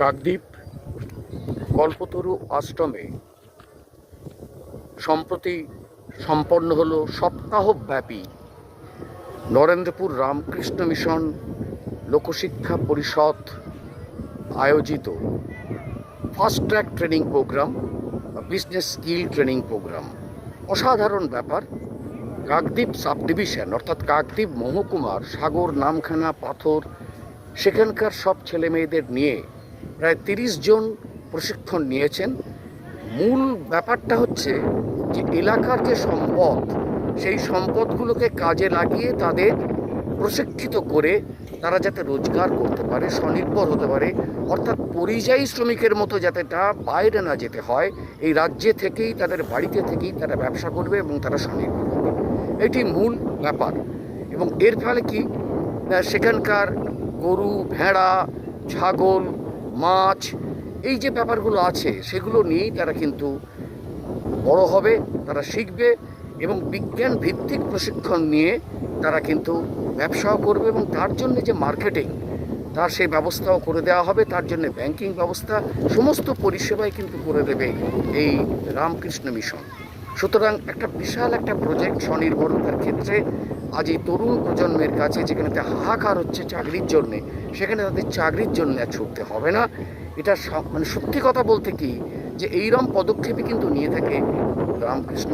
কাকদ্বীপ কল্পতরু আশ্রমে সম্প্রতি সম্পন্ন হল সপ্তাহব্যাপী নরেন্দ্রপুর রামকৃষ্ণ মিশন লোকশিক্ষা পরিষদ আয়োজিত fast track training program business skill training program. অসাধারণ ব্যাপার। কাকদ্বীপ সাব ডিভিশন অর্থাৎ কাকদ্বীপ মহকুমার সাগর, নামখানা, পাথর, সেখানকার সব ছেলে মেয়েদের নিয়ে প্রায় তিরিশ জন প্রশিক্ষণ নিয়েছেন। মূল ব্যাপারটা হচ্ছে যে এলাকার যে সম্পদ, সেই সম্পদগুলোকে কাজে লাগিয়ে তাদের প্রশিক্ষিত করে তারা যাতে রোজগার করতে পারে, স্বনির্ভর হতে পারে, অর্থাৎ পরিযায়ী শ্রমিকের মতো যাতে তা বাইরে না যেতে হয়, এই রাজ্যে থেকেই, তাদের বাড়িতে থেকেই তারা ব্যবসা করবে এবং তারা স্বনির্ভর হবে। এটি মূল ব্যাপার। এবং এর ফলে কি? সেখানকার গরু, ভেড়া, ছাগল মাছ, এই যে ব্যাপারগুলো আছে, সেগুলো নিয়েই তারা কিন্তু বড় হবে, তারা শিখবে এবং বিজ্ঞান ভিত্তিক প্রশিক্ষণ নিয়ে তারা কিন্তু ব্যবসাও করবে এবং তার জন্য যে মার্কেটিং, তার সেই ব্যবস্থাও করে দেওয়া হবে, তার জন্য ব্যাংকিং ব্যবস্থা, সমস্ত পরিষেবাই কিন্তু করে দেবে এই রামকৃষ্ণ মিশন। সুতরাং একটা বিশাল একটা প্রজেক্ট স্বনির্ভরতার ক্ষেত্রে আজ এই তরুণ প্রজন্মের কাছে যেখানে তা হাহাকার হচ্ছে চাকরির জন্যে, সেখানে তাদের চাকরির জন্য আর ছুটতে হবে না। এটা মানে সত্যি কথা বলতে কি, যে এইরকম পদক্ষেপই কিন্তু নিয়ে থাকে রামকৃষ্ণ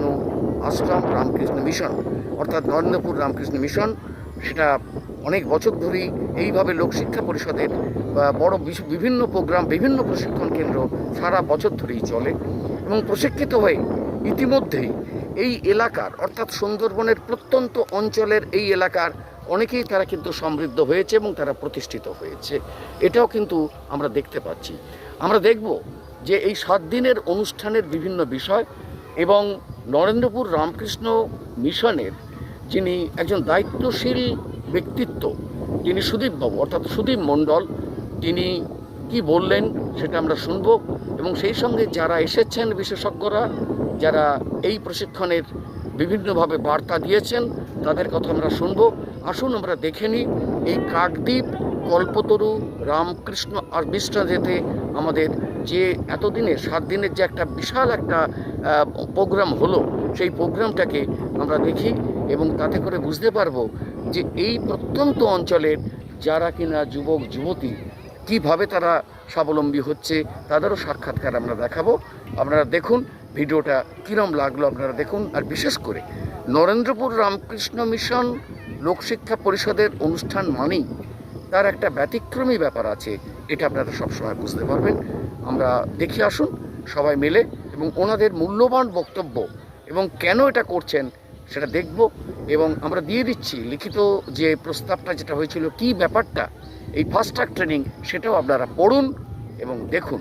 আশ্রম, রামকৃষ্ণ মিশন, অর্থাৎ নরেন্দ্রপুর রামকৃষ্ণ মিশন। সেটা অনেক বছর ধরেই এইভাবে লোকশিক্ষা পরিষদের বড় বিভিন্ন প্রোগ্রাম, বিভিন্ন প্রশিক্ষণ কেন্দ্র সারা বছর ধরেই চলে এবং প্রশিক্ষিত হয়ে ইতিমধ্যেই এই এলাকার, অর্থাৎ সুন্দরবনের প্রত্যন্ত অঞ্চলের এই এলাকার অনেকেই তারা কিন্তু সমৃদ্ধ হয়েছে এবং তারা প্রতিষ্ঠিত হয়েছে। এটাও কিন্তু আমরা দেখতে পাচ্ছি। আমরা দেখব যে এই সাত দিনের অনুষ্ঠানের বিভিন্ন বিষয় এবং নরেন্দ্রপুর রামকৃষ্ণ মিশনের যিনি একজন দায়িত্বশীল ব্যক্তিত্ব, যিনি সুদীপবাবু, অর্থাৎ সুদীপ মণ্ডল, তিনি কি বললেন সেটা আমরা শুনব। এবং সেই সঙ্গে যারা এসেছেন বিশেষজ্ঞরা, যারা এই প্রশিক্ষণের বিভিন্নভাবে বার্তা দিয়েছেন, তাদের কথা আমরা শুনব। আসুন আমরা দেখে নিই, এই কাকদ্বীপ, কল্পতরু, রামকৃষ্ণ আর বিষ্ণা যেতে আমাদের যে এতদিনে, সাত দিনের যে একটা বিশাল একটা প্রোগ্রাম হলো, সেই প্রোগ্রামটাকে আমরা দেখি এবং তাতে করে বুঝতে পারব যে এই প্রত্যন্ত অঞ্চলের যারা কিনা যুবক, যুবতী কীভাবে তারা স্বাবলম্বী হচ্ছে, তাদেরও সাক্ষাৎকার আমরা দেখাবো। আপনারা দেখুন, ভিডিওটা কীরম লাগল আপনারা দেখুন, আর বিশেষ করে নরেন্দ্রপুর রামকৃষ্ণ মিশন লোকশিক্ষা পরিষদের অনুষ্ঠান মানেই তার একটা ব্যতিক্রমী ব্যাপার আছে, এটা আপনারা সবসময় বুঝতে পারবেন। আমরা দেখে আসুন, সবাই মিলে, এবং ওনাদের মূল্যবান বক্তব্য এবং কেন এটা করছেন সেটা দেখব, এবং আমরা দিয়ে দিচ্ছি লিখিত যে প্রস্তাবটা যেটা হয়েছিল, কি ব্যাপারটা এই ফাস্ট ট্র্যাক ট্রেনিং সেটাও আপনারা পড়ুন এবং দেখুন।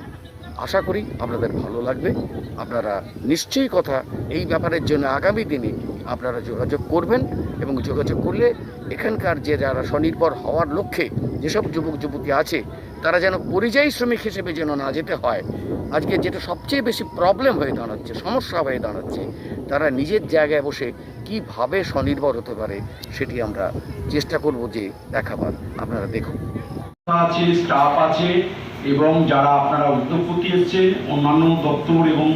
আশা করি আপনাদের ভালো লাগবে। আপনারা নিশ্চয়ই কথা এই ব্যাপারের জন্য আগামী দিনে আপনারা যোগাযোগ করবেন এবং যোগাযোগ করলে এখানকার যে যারা স্বনির্ভর হওয়ার লক্ষ্যে যেসব যুবক যুবতী আছে, তারা যেন পরিযায়ী শ্রমিক হিসেবে যেন না যেতে হয়। আজকে যেটা সবচেয়ে বেশি প্রবলেম হয়ে দাঁড়াচ্ছে, সমস্যা হয়ে দাঁড়াচ্ছে, তারা নিজের জায়গায় বসে কীভাবে স্বনির্ভর হতে পারে, সেটি আমরা চেষ্টা করব যে দেখাবার। আপনারা দেখুন। আছে স্টাফ আছে, এবং যারা আপনারা উদ্যোগপতি এসছে অন্যান্য দপ্তর এবং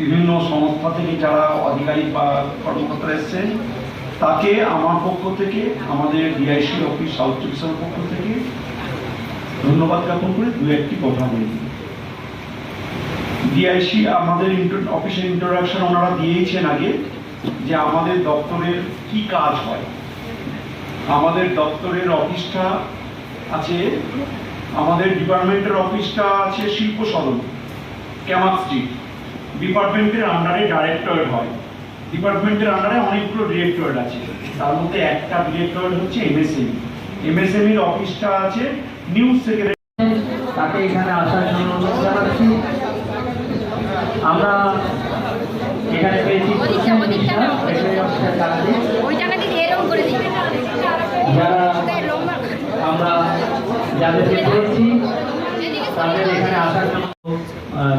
বিভিন্ন সংস্থা থেকে যারা আধিকারিক বা কর্মকর্তারা এসছেন, তাকে আমার পক্ষ থেকে, আমাদের ডিআইসি অফিস সাউথ ডিভিশনের পক্ষ থেকে ধন্যবাদ জ্ঞাপন করে দু একটি কথা বলি। ডিআইসি আমাদের অফিসের ইন্ট্রোডাকশন ওনারা দিয়েইছেন আগে, যে আমাদের দপ্তরের কি কাজ হয়। আমাদের দপ্তরের অফিসটা আছে আমাদের ডিপার্টমেন্টের অফিসটা আছে শিল্প সদন ক্যামাক স্ট্রিট। ডিপার্টমেন্টের আন্ডারে ডাইরেক্টরেট হয়। ডিপার্টমেন্টের আন্ডারে অনেকগুলো ডিরেক্টরেট আছে। তার মধ্যে একটা ডিরেক্টরেট হচ্ছে এমএসএমই এমএসএমইর অফিসটা আছে নিউজ সেক্রেটারি তাকে এখানে আসার জন্য জানাচ্ছি। আমরা এখানে পেয়েছি ওই জায়গাটি এরকম করে দিবে যারা আমরা যাদেরকে তাদের এখানে আসার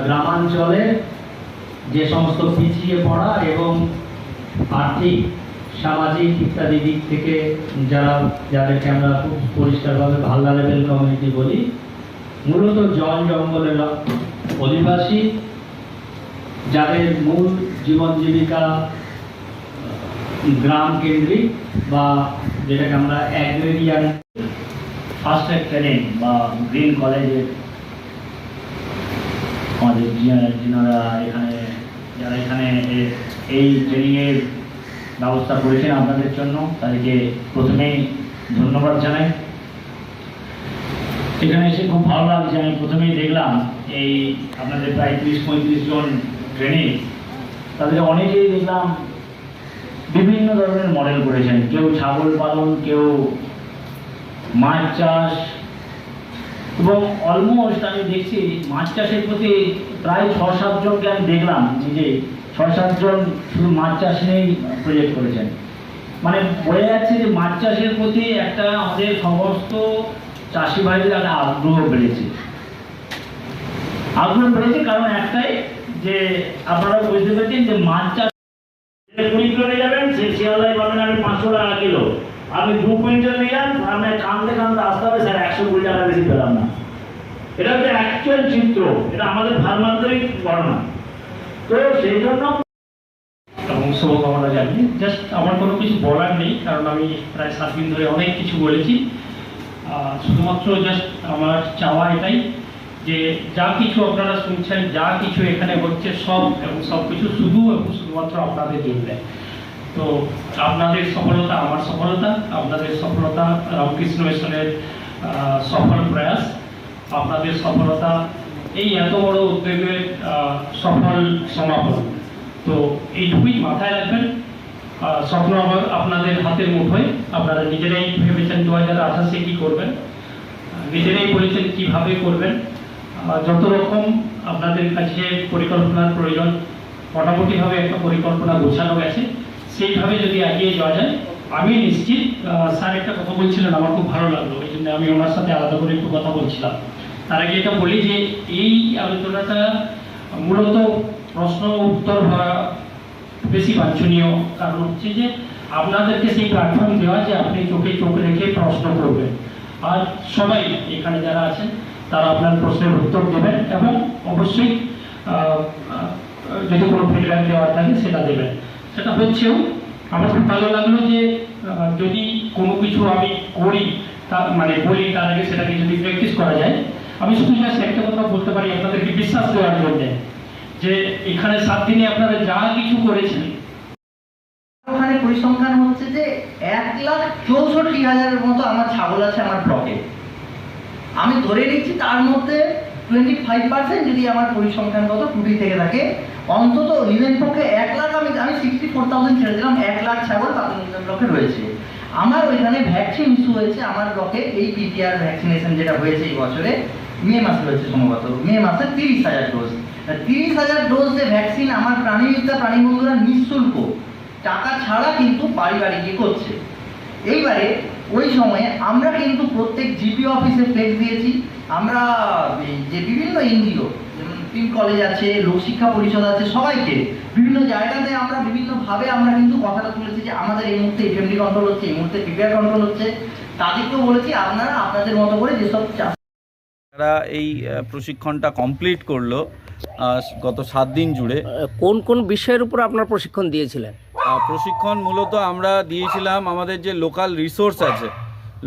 গ্রামাঞ্চলে যে সমস্ত পিছিয়ে পড়া এবং আর্থিক, সামাজিক ইত্যাদি দিক থেকে যারা, যাদেরকে আমরা খুব পরিষ্কারভাবে ভাল্লারেবেল কমিউনিটি বলি, মূলত জল জঙ্গলের অধিবাসী, যাদের মূল জীবন জীবিকা গ্রাম কেন্দ্রিক বা যেটাকে আমরা অ্যাগ্রেরিয়ান ফার্স্ট ট্রেনিং বা গ্রিন কলেজের আমাদের যিনারা এখানে, যারা এখানে এই ট্রেনিংয়ের ব্যবস্থা করেছেন আপনাদের জন্য, তাদেরকে প্রথমেই ধন্যবাদ জানাই। এখানে এসে খুব ভালো লাগছে, আমি প্রথমেই দেখলাম এই আপনাদের প্রায় তিরিশ, পঁয়ত্রিশ জন ট্রেনিং তাদের অনেকেই দেখলাম বিভিন্ন ধরনের মডেল করেছেন। কেউ ছাগল পালন, কেউ মাছ চাষ, এবং অলমোস্ট আমি দেখছি মাছ চাষের প্রতি প্রায় ছ সাতজনকে আমি দেখলাম নিজে ছ সাতজন শুধু মাছ চাষ নিয়েই প্রজেক্ট করেছেন। মানে বোঝা যাচ্ছে যে মাছ চাষের প্রতি একটা আমাদের সমস্ত চাষি ভাইদের একটা আগ্রহ বেড়েছে। আগ্রহ বেড়েছে কারণ একটাই যে আপনারা বুঝতে পেরেছেন যে মাছ চাষ কুড়ি কিলো নিয়ে যাবেন, সে শিয়ালদায় পাবেন, আমি পাঁচশো টাকা কিলো। আপনি দু কুইন্টাল নিলাম আপনি কানতে কানতে আসতে হবে, স্যার, একশো কুড়ি টাকা বেশি পেলাম না। এটা হচ্ছে অ্যাকচুয়াল চিত্র, এটা আমাদের ফার্মান্তরিক বর্ণনা। তো সেই জন্য শুভকামনা জানি জাস্ট আমার কোনো কিছু বলার নেই, কারণ আমি প্রায় সাত দিন ধরে অনেক কিছু বলেছি। শুধুমাত্র জাস্ট আমার চাওয়া এটাই যে যা কিছু আপনারা শুনছেন, যা কিছু এখানে হচ্ছে সব এবং সব কিছু শুধু এবং শুধুমাত্র আপনাদের জন্য। তো আপনাদের সফলতা, আমার সফলতা, আপনাদের সফলতা রামকৃষ্ণ মিশনের সফল প্রয়াস। আপনাদের সফলতা এই এত বড় উদ্যোগের সফল সমাপন। তো এইটুকুই মাথায় রাখবেন। স্বপ্ন আবার আপনাদের হাতের মুঠোয়। আপনারা নিজেরাই ভেবেছেন দু হাজার আঠাশে কী করবেন। নিজেরাই বলেছেন কীভাবে করবেন। যত রকম আপনাদের কাছে পরিকল্পনার প্রয়োজন, মোটামুটিভাবে একটা পরিকল্পনা গোছানো গেছে। সেইভাবে যদি এগিয়ে যাওয়া যায়, আমি নিশ্চিত স্যার একটা কথা বলছিলেন, আমার খুব ভালো লাগল, এই জন্য আমি ওনার সাথে আলাদা করে একটু কথা বলছিলাম। তার আগে এটা বলি যে, এই আলোচনাটা মূলত প্রশ্ন উত্তর হওয়া বেশি বাঞ্ছনীয়। কারণ হচ্ছে যে, আপনাদেরকে সেই প্ল্যাটফর্ম দেওয়া যে আপনি চোখে চোখ রেখে প্রশ্ন করবেন। আর সবাই এখানে যারা আছেন, তারা আপনার প্রশ্নের উত্তর দেবেন এবং অবশ্যই যদি কোনো ফিডব্যাক দেওয়ার থাকে, সেটা দেবেন। সেটা হচ্ছেও আমার খুব ভালো লাগল যে যদি কোনো কিছু আমি করি, তা মানে বলি, তার আগে সেটাকে যদি প্র্যাকটিস করা যায়, আমি শুধু জাস্ট একটা কথা বলতে পারি, আপনাদেরকে বিশ্বাস দেওয়ার জন্যে, যে এখানে সাত দিনে আপনারা যা কিছু করেছেন, ওখানে পরিসংখ্যান হচ্ছে যে এক লাখ চৌষট্টি হাজারের মতো আমার ছাগল আছে আমার ব্লকে আমি ধরে নিচ্ছি তার মধ্যে টোয়েন্টি ফাইভ পার্সেন্ট যদি আমার পরিসংখ্যানগত ত্রুটি থেকে থাকে, অন্তত নিজের পক্ষে এক লাখ আমি আমি সিক্সটি ফোর থাউজেন্ড ছেড়ে দিলাম, এক লাখ ছাগল তাদের ব্লকে রয়েছে। আমার ওইখানে ভ্যাকসিন ইস্যু হয়েছে, আমার ব্লকে এই পিটিআর ভ্যাকসিনেশন যেটা হয়েছে এই বছরে, মে মাসে হয়েছে সম্ভবত, মে মাসে তিরিশ হাজার ডোজ তিরিশ হাজার ডোজ যে ভ্যাকসিন আমার প্রাণীবিদ্যা প্রাণী বন্ধুরা নিঃশুল্ক। টাকা ছাড়া কিন্তু বাড়ি বাড়ি গিয়ে করছে। এইবারে ওই সময়ে আমরা কিন্তু প্রত্যেক জিপি অফিসে ফ্লেক্স দিয়েছি। আমরা যে বিভিন্ন এনজিও যেমন পিন কলেজ আছে লোকশিক্ষা পরিষদ আছে সবাইকে বিভিন্ন জায়গাতে আমরা বিভিন্নভাবে আমরা কিন্তু কথাটা তুলেছি যে আমাদের এই মুহূর্তে এফএমডি কন্ট্রোল হচ্ছে এই মুহূর্তে পিপিআর কন্ট্রোল হচ্ছে। তাদেরকেও বলেছি আপনারা আপনাদের মতো করে যেসব চাষ তারা এই প্রশিক্ষণটা কমপ্লিট করল গত সাত দিন জুড়ে। কোন কোন বিষয়ের উপর আপনার প্রশিক্ষণ দিয়েছিলেন? প্রশিক্ষণ মূলত আমরা দিয়েছিলাম আমাদের যে লোকাল রিসোর্স আছে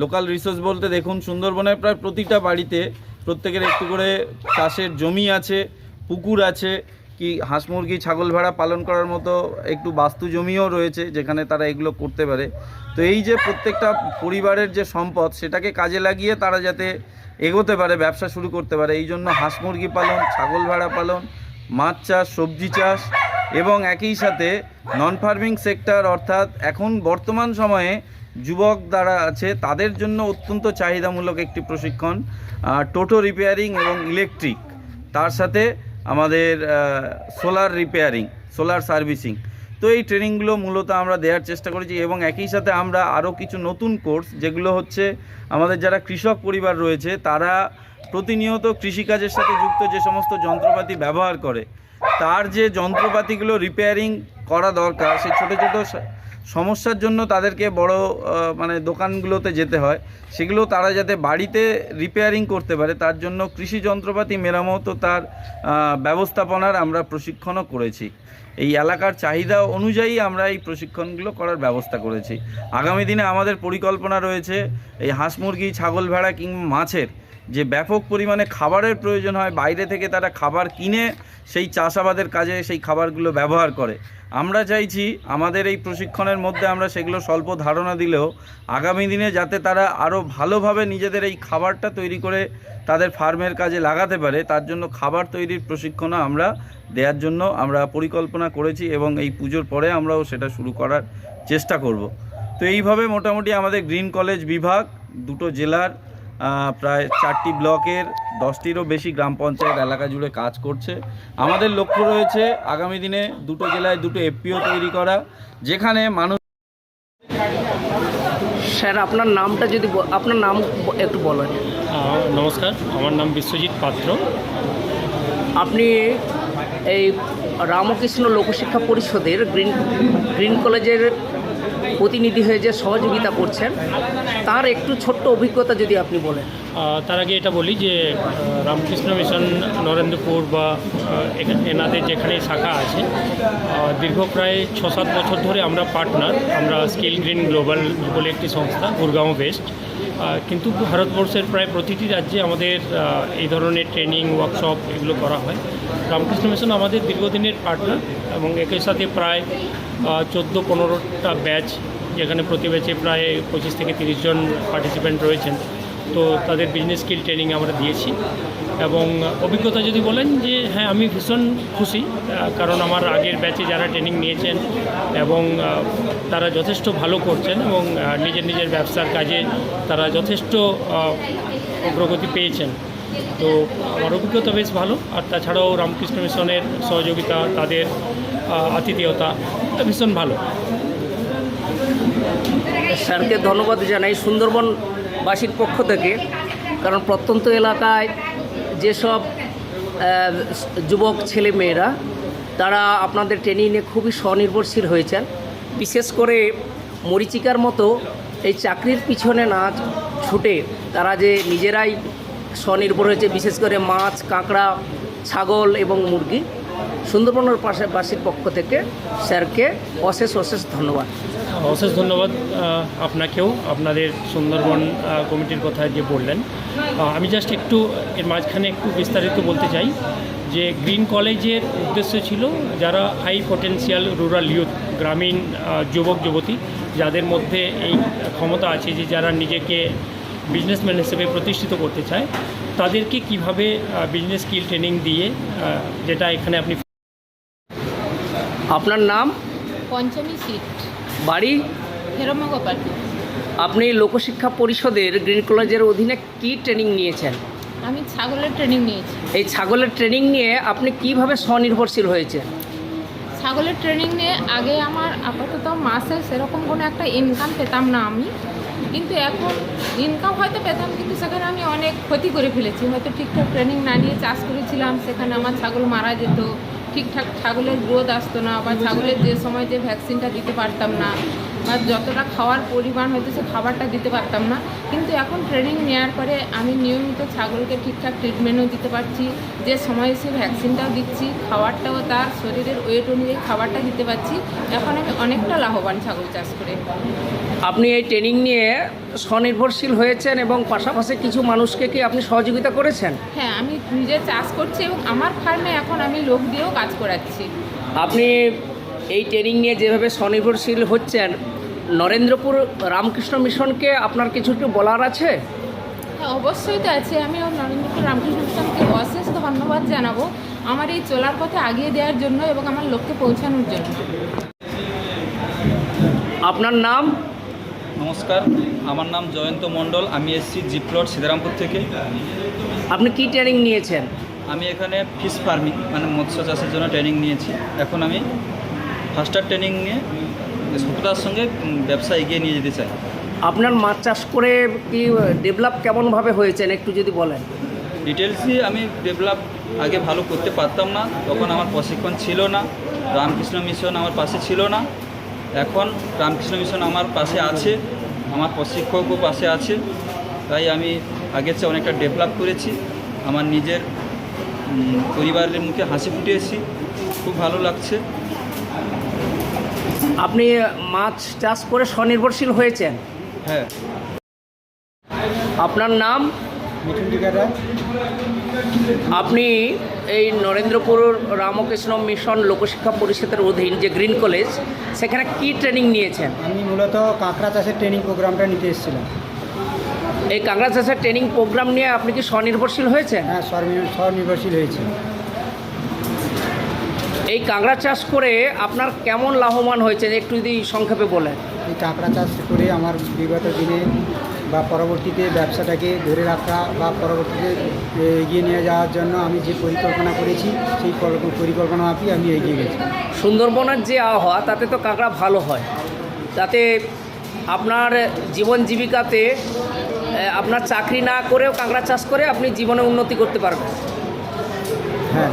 লোকাল রিসোর্স বলতে দেখুন, সুন্দরবনের প্রায় প্রতিটা বাড়িতে প্রত্যেকের একটু করে চাষের জমি আছে, পুকুর আছে, কি হাঁস মুরগি, ছাগল ভেড়া পালন করার মতো একটু বাস্তু জমিও রয়েছে যেখানে তারা এগুলো করতে পারে। তো এই যে প্রত্যেকটা পরিবারের যে সম্পদ, সেটাকে কাজে লাগিয়ে তারা যাতে এগোতে পারে, ব্যবসা শুরু করতে পারে। এই জন্য হাঁস মুরগি পালন, ছাগল ভেড়া পালন, মাছ চাষ, সবজি চাষ এবং একই সাথে নন ফার্মিং সেক্টর অর্থাৎ এখন বর্তমান সময়ে যুবক যারা আছে, তাদের জন্য অত্যন্ত চাহিদামূলক একটি প্রশিক্ষণ টোটো রিপেয়ারিং এবং ইলেকট্রিক। তার সাথে আমাদের সোলার রিপেয়ারিং, সোলার সার্ভিসিং। তো এই ট্রেনিংগুলো মূলত আমরা দেওয়ার চেষ্টা করেছি এবং একই সাথে আমরা আরও কিছু নতুন কোর্স, যেগুলো হচ্ছে আমাদের যারা কৃষক পরিবার রয়েছে, তারা প্রতিনিয়ত কৃষিকাজের সাথে যুক্ত যে সমস্ত যন্ত্রপাতি ব্যবহার করে, তার যে যন্ত্রপাতিগুলো রিপেয়ারিং করা দরকার, সেই ছোটো ছোটো সমস্যার জন্য তাদেরকে বড় মানে দোকানগুলোতে যেতে হয়। সেগুলো তারা যাতে বাড়িতে রিপেয়ারিং করতে পারে, তার জন্য কৃষি যন্ত্রপাতি মেরামত তার ব্যবস্থাপনার আমরা প্রশিক্ষণও করেছি। এই এলাকার চাহিদা অনুযায়ী আমরা এই প্রশিক্ষণগুলো করার ব্যবস্থা করেছি। আগামী দিনে আমাদের পরিকল্পনা রয়েছে, এই হাঁস মুরগি, ছাগল, ভেড়া কিংবা মাছের যে ব্যাপক পরিমাণে খাবারের প্রয়োজন হয়, বাইরে থেকে তারা খাবার কিনে সেই চাষাবাদের কাজে সেই খাবারগুলো ব্যবহার করে। আমরা চাইছি আমাদের এই প্রশিক্ষণের মধ্যে আমরা সেগুলো স্বল্প ধারণা দিলেও আগামী দিনে যাতে তারা আরও ভালোভাবে নিজেদের এই খাবারটা তৈরি করে তাদের ফার্মের কাজে লাগাতে পারে, তার জন্য খাবার তৈরির প্রশিক্ষণও আমরা দেওয়ার জন্য আমরা পরিকল্পনা করেছি এবং এই পুজোর পরে আমরাও সেটা শুরু করার চেষ্টা করব। তো এইভাবে মোটামুটি আমাদের গ্রিন কলেজ বিভাগ, দুটো জেলার প্রায় চারটি ব্লকের দশটিরও বেশি গ্রাম পঞ্চায়েত এলাকা জুড়ে কাজ করছে। আমাদের লক্ষ্য রয়েছে আগামী দিনে দুটো জেলায় দুটো এফপিও তৈরি করা যেখানে মানুষ স্যার আপনার নামটা যদি আপনার নাম একটু বলেন। নমস্কার আমার নাম বিশ্বজিৎ পাত্র। আপনি এই রামকৃষ্ণ লোকশিক্ষা পরিষদের গ্রিন গ্রিন কলেজের প্রতিনিধি হয়ে যে সহযোগিতা করছেন তার একটু ছোট্ট অভিজ্ঞতা যদি আপনি বলেন। তার আগে এটা বলি যে রামকৃষ্ণ মিশন নরেন্দ্রপুর বা এনাদের যেখানে শাখা আছে দীর্ঘ প্রায় ছ সাত বছর ধরে আমরা পার্টনার, আমরা স্কিল গ্রিন গ্লোবাল বলে একটি সংস্থা, গুরগাঁও বেস্ট। কিন্তু ভারতবর্ষের প্রায় প্রতিটি রাজ্যে আমাদের এই ধরনের ট্রেনিং, ওয়ার্কশপ এগুলো করা হয়। রামকৃষ্ণ মিশন আমাদের দীর্ঘদিনের পার্টনার এবং একই সাথে প্রায় চোদ্দ পনেরোটা ব্যাচ, যেখানে প্রতি ব্যাচে প্রায় পঁচিশ থেকে তিরিশ জন পার্টিসিপেন্ট রয়েছেন। তো তাদের বিজনেস স্কিল ট্রেনিং আমরা দিয়েছি। এবং অভিজ্ঞতা যদি বলেন যে হ্যাঁ আমি ভীষণ খুশি কারণ আমার আগের ব্যাচে যারা ট্রেনিং নিয়েছেন এবং তারা যথেষ্ট ভালো করছেন এবং নিজের নিজের ব্যবসার কাজে তারা যথেষ্ট অগ্রগতি পেয়েছেন। তো আমার অভিজ্ঞতা বেশ ভালো। আর তাছাড়াও রামকৃষ্ণ মিশনের সহযোগিতা, তাদের আতিথেয়তা ভীষণ ভালো। স্যারকে ধন্যবাদ জানাই। সুন্দরবনবাসীর পক্ষ থেকে, কারণ প্রত্যন্ত এলাকায় যেসব যুবক ছেলে মেয়েরা, তারা আপনাদের ট্রেনিং নিয়ে খুবই স্বনির্ভরশীল হয়েছেন। বিশেষ করে মরিচিকার মতো এই চাকরির পিছনে না ছুটে তারা যে নিজেরাই স্বনির্ভর হয়েছে, বিশেষ করে মাছ, কাঁকড়া, ছাগল এবং মুরগি, সুন্দরবনের পাশে বাসীর পক্ষ থেকে স্যারকে অশেষ অশেষ ধন্যবাদ। অশেষ ধন্যবাদ আপনাকেও আপনাদের সুন্দরবন কমিটির কথা যে বললেন। আমি জাস্ট একটু এর মাঝখানে একটু বিস্তারিত বলতে চাই যে গ্রিন কলেজের উদ্দেশ্য ছিল যারা হাই পটেনশিয়াল রুরাল ইউথ গ্রামীণ যুবক যুবতী যাদের মধ্যে এই ক্ষমতা আছে যে যারা নিজেকে বিজনেসম্যান হিসেবে প্রতিষ্ঠিত করতে চায় তাদেরকে কীভাবে বিজনেস স্কিল ট্রেনিং দিয়ে যেটা এখানে আপনি আপনার নাম? পঞ্চমী সিট বাড়ি? আপনি লোকশিক্ষা পরিষদের গ্রিন কলেজের অধীনে কি ট্রেনিং নিয়েছেন? আমি ছাগলের ট্রেনিং নিয়েছি। এই ছাগলের ট্রেনিং নিয়ে আপনি কীভাবে স্বনির্ভরশীল হয়েছে ছাগলের ট্রেনিং নিয়ে আগে আমার আপাতত মাসে সেরকম কোনো একটা ইনকাম পেতাম না আমি। কিন্তু এখন ইনকাম হয়তো পেতাম কিন্তু সেখানে আমি অনেক ক্ষতি করে ফেলেছি। হয়তো ঠিকঠাক ট্রেনিং না নিয়ে চাষ করেছিলাম সেখানে আমার ছাগল মারা যেত। ঠিকঠাক ছাগলের গ্রোথ আসতো না বা ছাগলের যে সময় যে ভ্যাকসিনটা দিতে পারতাম না বা যতটা খাওয়ার পরিমাণ হয়তো সে খাবারটা দিতে পারতাম না। কিন্তু এখন ট্রেনিং নেওয়ার পরে আমি নিয়মিত ছাগলকে ঠিকঠাক ট্রিটমেন্টও দিতে পারছি, যে সময়ে সে ভ্যাকসিনটাও দিচ্ছি, খাবারটাও তার শরীরের ওয়েট অনুযায়ী খাবারটা দিতে পারছি। এখন আমি অনেকটা লাভবান ছাগল চাষ করে। আপনি এই ট্রেনিং নিয়ে স্বনির্ভরশীল হয়েছেন এবং পাশাপাশি কিছু মানুষকে কি আপনি সহযোগিতা করেছেন? হ্যাঁ আমি নিজে চাষ করছি এবং আমার ফার্মে এখন আমি লোক দিয়েও কাজ করাচ্ছি। আপনি এই ট্রেনিং নিয়ে যেভাবে স্বনির্ভরশীল হচ্ছেন নরেন্দ্রপুর রামকৃষ্ণ মিশনকে আপনার কিছু একটু বলার আছে? হ্যাঁ অবশ্যই তো আছে। আমি নরেন্দ্রপুর রামকৃষ্ণ মিশনকে অশেষ ধন্যবাদ জানাব আমার এই চলার পথে আগিয়ে দেওয়ার জন্য এবং আমার লক্ষ্যে পৌঁছানোর জন্য। আপনার নাম? নমস্কার আমার নাম জয়ন্ত মণ্ডল আমি এসছি জিপ্লট সীতারামপুর থেকে। আপনি কি ট্রেনিং নিয়েছেন? আমি এখানে ফিশ ফার্মিং মানে মৎস্য চাষের জন্য ট্রেনিং নিয়েছি। এখন আমি ফার্স্টার ট্রেনিং নিয়ে সততার সঙ্গে ব্যবসা এগিয়ে নিয়ে যেতে চাই। আপনার মাছ চাষ করে কি ডেভেলপ কেমনভাবে হয়েছেন একটু যদি বলেন? ডিটেলসই আমি ডেভেলপ আগে ভালো করতে পারতাম না তখন আমার প্রশিক্ষণ ছিল না রামকৃষ্ণ মিশন আমার পাশে ছিল না। এখন রামকৃষ্ণ মিশন আমার পাশে আছে আমার প্রশিক্ষকও পাশে আছে। তাই আমি আগের চেয়ে অনেকটা ডেভেলপ করেছি। আমার নিজের পরিবারের মুখে হাসি ফুটিয়েছি। খুব ভালো লাগছে। আপনি মাছ চাষ করে স্বনির্ভরশীল হয়েছেন? হ্যাঁ। আপনার নাম? আপনি এই নরেন্দ্রপুর রামকৃষ্ণ মিশন লোকশিক্ষা পরিষদের অধীন যে গ্রিন কলেজ সেখানে কি ট্রেনিং নিয়েছেন? আমি মূলত কাঁকড়া চাষের ট্রেনিং প্রোগ্রামটা নিতে এসেছিলাম। এই কাঁকড়া চাষের ট্রেনিং প্রোগ্রাম নিয়ে আপনি কি স্বনির্ভরশীল হয়েছেন? হ্যাঁ স্বনির্ভর- স্বনির্ভরশীল হয়েছে। এই কাঁকড়া চাষ করে আপনার কেমন লাভবান হয়েছে একটু যদি সংক্ষেপে বলেন। এই কাঁকড়া চাষ করে আমার বিগত দিনে বা পরবর্তীতে ব্যবসাটাকে ধরে রাখা বা পরবর্তীতে এগিয়ে নিয়ে যাওয়ার জন্য আমি যে পরিকল্পনা করেছি সেই পরিকল্পনা মাফিক আমি এগিয়ে গেছি। সুন্দরবনের যে আবহাওয়া তাতে তো কাঁকড়া ভালো হয়। তাতে আপনার জীবন জীবিকাতে আপনার চাকরি না করেও কাঁকড়া চাষ করে আপনি জীবনে উন্নতি করতে পারবেন। হ্যাঁ।